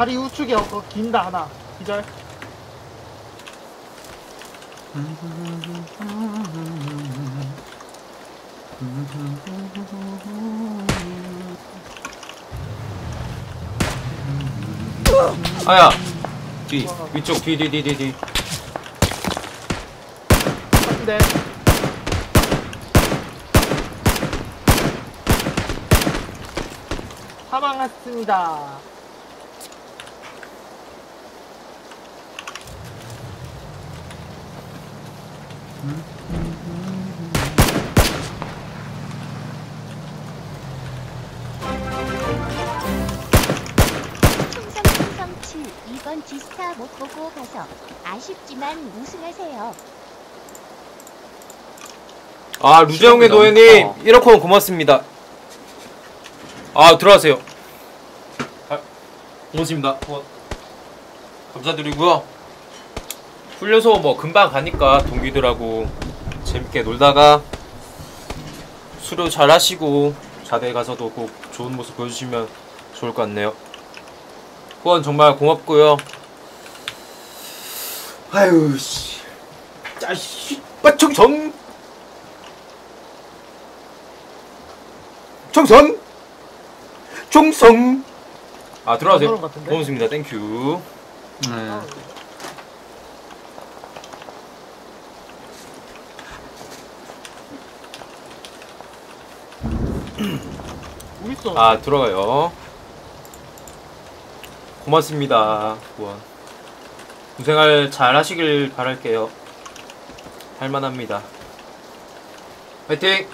다리 우측에 어, 긴다 하나. 기절. 아야 뒤 위쪽 뒤 뒤 뒤 뒤뒤. 한대 사망했습니다 이번 지스타 못 보고 가서 아쉽지만 우승하세요. 아 시간이 노예님. 1억 원 고맙습니다. 아 들어가세요. 아, 고맙습니다. 고맙- 감사드리고요. 훈련소 뭐 금방 가니까 동기들하고 재밌게 놀다가 수료 잘 하시고 자대 가서도 꼭 좋은 모습 보여주시면 좋을 것 같네요 후원 정말 고맙고요. 아유 씨. 짜씨. 빠청정 총성 총성. 아 들어가세요? 고맙습니다. 땡큐 네. 아 들어가요 고맙습니다 후원. 군생활 잘 하시길 바랄게요. 할만합니다. 화이팅!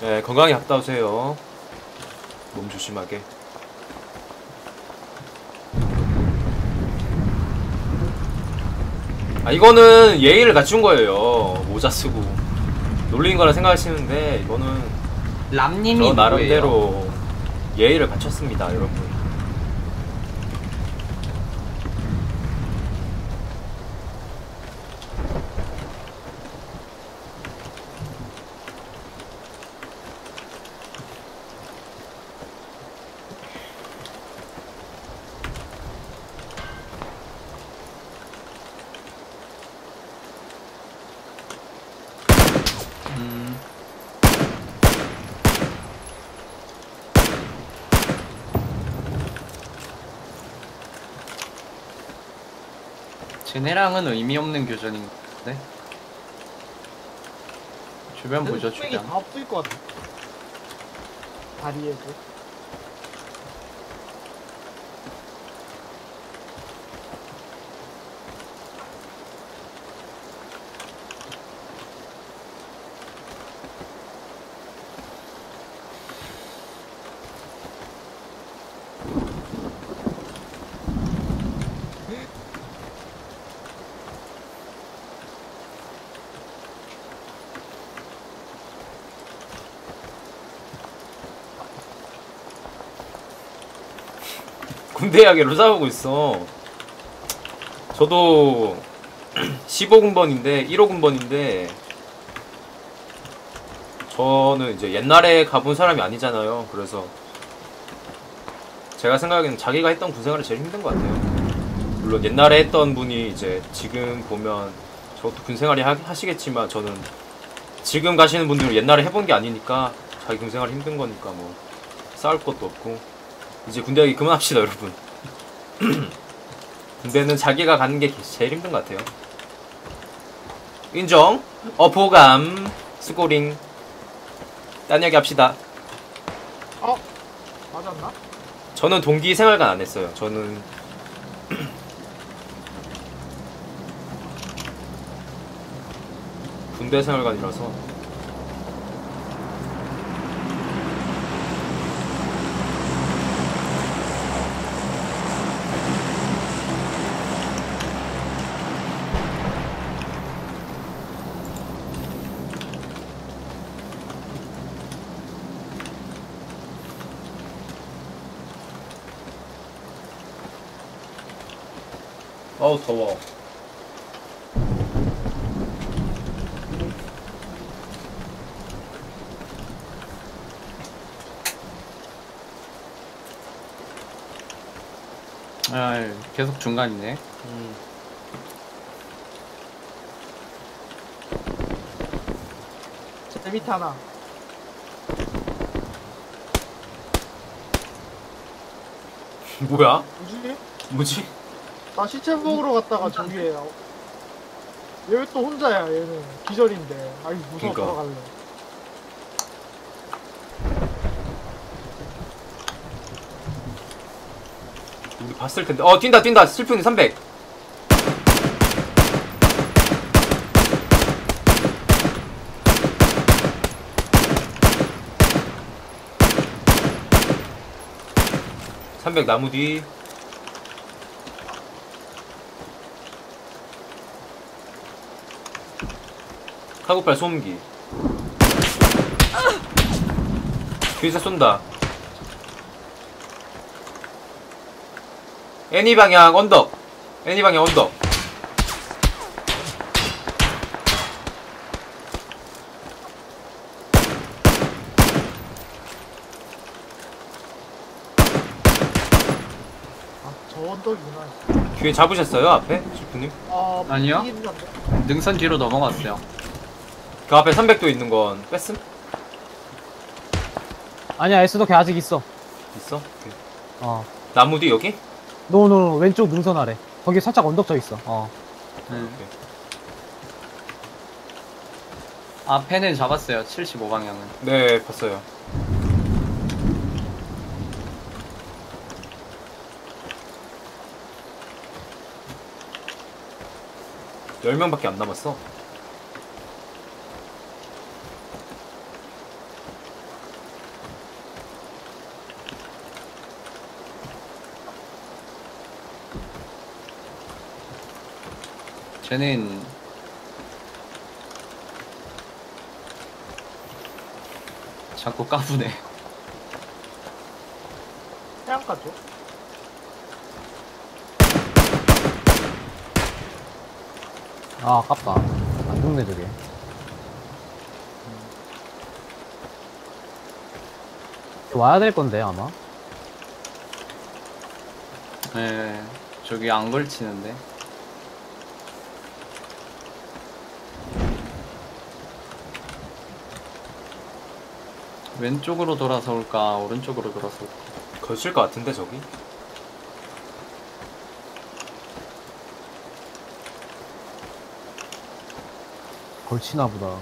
네 건강히 갔다 오세요. 몸 조심하게. 아 이거는 예의를 갖춘 거예요. 모자 쓰고. 놀리는 거라 생각하시는데 이거는 람님이? 나름대로 예의를 갖췄습니다 여러분 쟤네랑은 의미 없는 교전인 것 같은데. 주변 보죠 주변. 다 없을 것 같아 다리에도 이야기로 싸우고 있어. 저도 15군번인데 1호군번인데 저는 이제 옛날에 가본 사람이 아니잖아요. 그래서 제가 생각하기에는 자기가 했던 군생활이 제일 힘든 것 같아요. 물론 옛날에 했던 분이 이제 지금 보면 저것도 군생활이 하, 하시겠지만 저는 지금 가시는 분들은 옛날에 해본 게 아니니까 자기 군생활이 힘든 거니까 뭐 싸울 것도 없고 이제 군대 얘기 그만합시다 여러분. 군대는 자기가 가는 게 제일 힘든 것 같아요. 인정. 어포감. 스코링. 딴 얘기 합시다. 어? 맞았나? 저는 동기 생활관 안 했어요. 저는 군대 생활관이라서 어우 더워 아, 계속 중간이네. 음. 하나. 뭐야? 뭐지? 뭐지? 나 시체 먹으러 갔다가 저기에 얘왜 또 혼자야 얘는 기절인데 아이 무서워 그니까. 돌아갈래 우리 봤을 텐데. 어, 뛴다, 뛴다. 슬픈이 300. (300) 나무 뒤 카고팔 소음기. 뒤에서 쏜다. 애니 방향 언덕. 애니 방향 언덕. 언덕이구나. 뒤에 잡으셨어요 앞에? 실프님? 아 아니요. 능선 뒤로 넘어갔어요. 그 앞에 300도 있는 건 뺐음 아니야 에스도 걔 아직 있어 있어 오케이. 어 나무 뒤 여기 노노 왼쪽 능선 아래 거기 살짝 언덕 져 있어 어 네. 오케이. 앞에는 잡았어요. 75방향은. 네 봤어요 열 명밖에 안 남았어. 쟤는 자꾸 까부네. 해안가 쪽 아 아깝다 안 죽네 저게 와야 될 건데 아마 네, 저기 안 걸치는데. 왼쪽으로 돌아서 올까, 오른쪽으로 돌아서 올까. 거칠 것 같은데 저기. 걸치나 보다.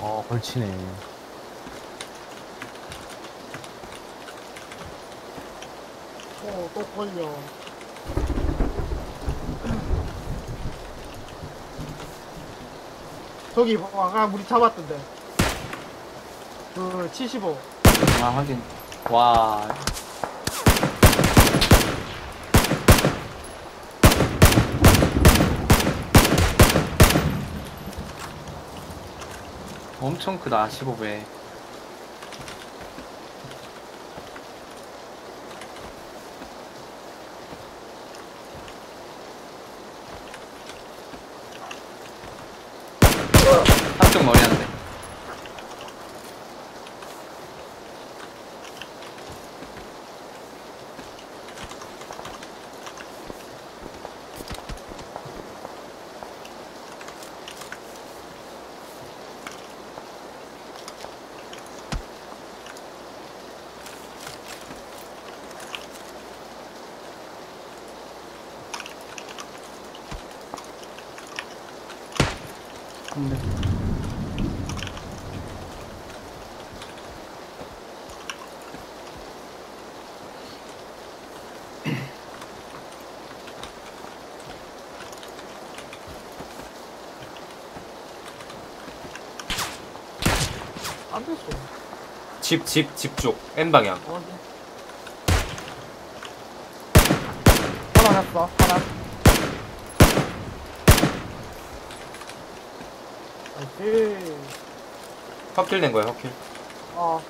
어 걸치네. 어 또 걸려. 저기 아까 우리 잡았던데 그 75. 아, 하긴. 와, 엄청 크다, 15배. 한 대. 안 됐어. 집, 집, 집 쪽. N 방향. 어디? 하나 났어. 하나. 나이스. 확킬 낸 거야, 확킬. 어.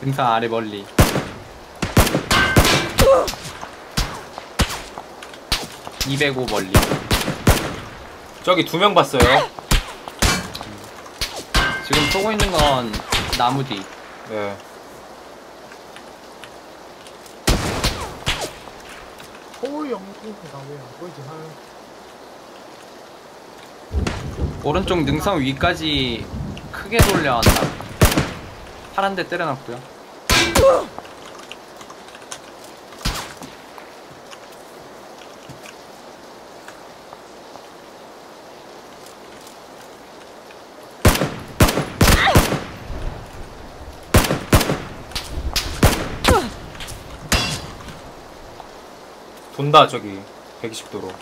등산 아래 멀리. 205 멀리. 저기 두 명 봤어요. 지금 쏘고 있는 건 나무 뒤. 네. 서울 영국이가 왜안 보이지? 오른쪽 능선 위까지 크게 돌려 한다. 파란 데 때려놨고요. 돈다 저기 120도로.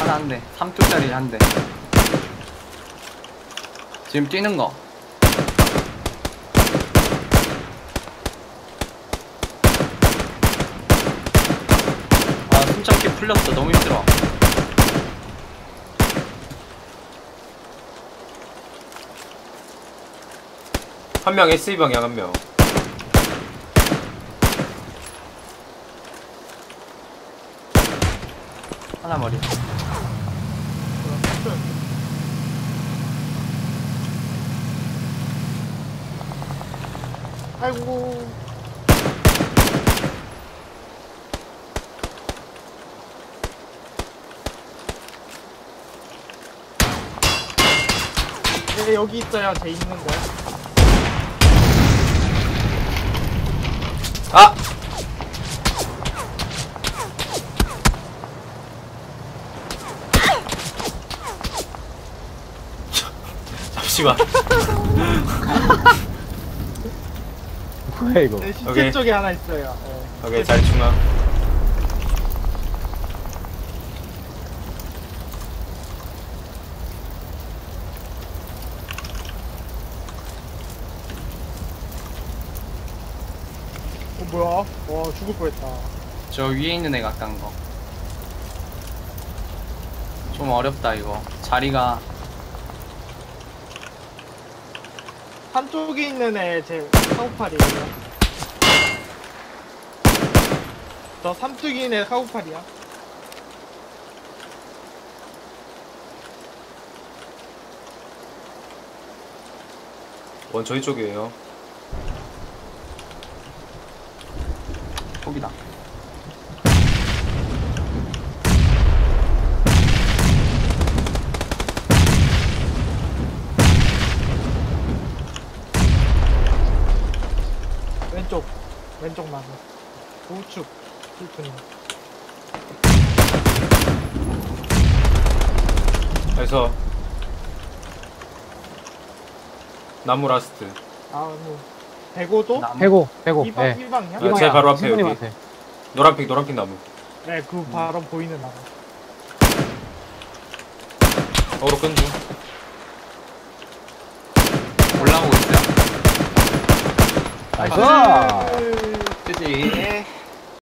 하나 한 대. 3투짜리 한 대. 지금 뛰는 거. 아, 숨참기 풀렸어. 너무 힘들어. 한 명 SE 방향 한 명. 하나 머리. 아이고. 네, 여기 있어요. 제 있는데. 아! 잠시만. 뭐야 이거 네, 시체 오케이. 쪽에 하나 있어요. 네. 오케이 잘 중앙. 어, 뭐야? 와, 죽을 뻔했다. 저 위에 있는 애가 깐 거. 좀 어렵다, 이거. 자리가. 한쪽에 있는 애제 카우팔이에요. 저 있는 애 카우팔이야. 원 저희 쪽이에요. 거기다. 왼쪽 나무. 우측, 풀프님. 그래서 나무 라스트. 나무. 대고도? 나무. 배고 배고 이, 방, 예이 방향? 아, 제 바로 앞에 여기. 신부님한테 노란빛 노란빛 나무. 네, 그 바로 보이는 나무. 어로 끈 중. 올라오고 있어요. 나이스 아, see.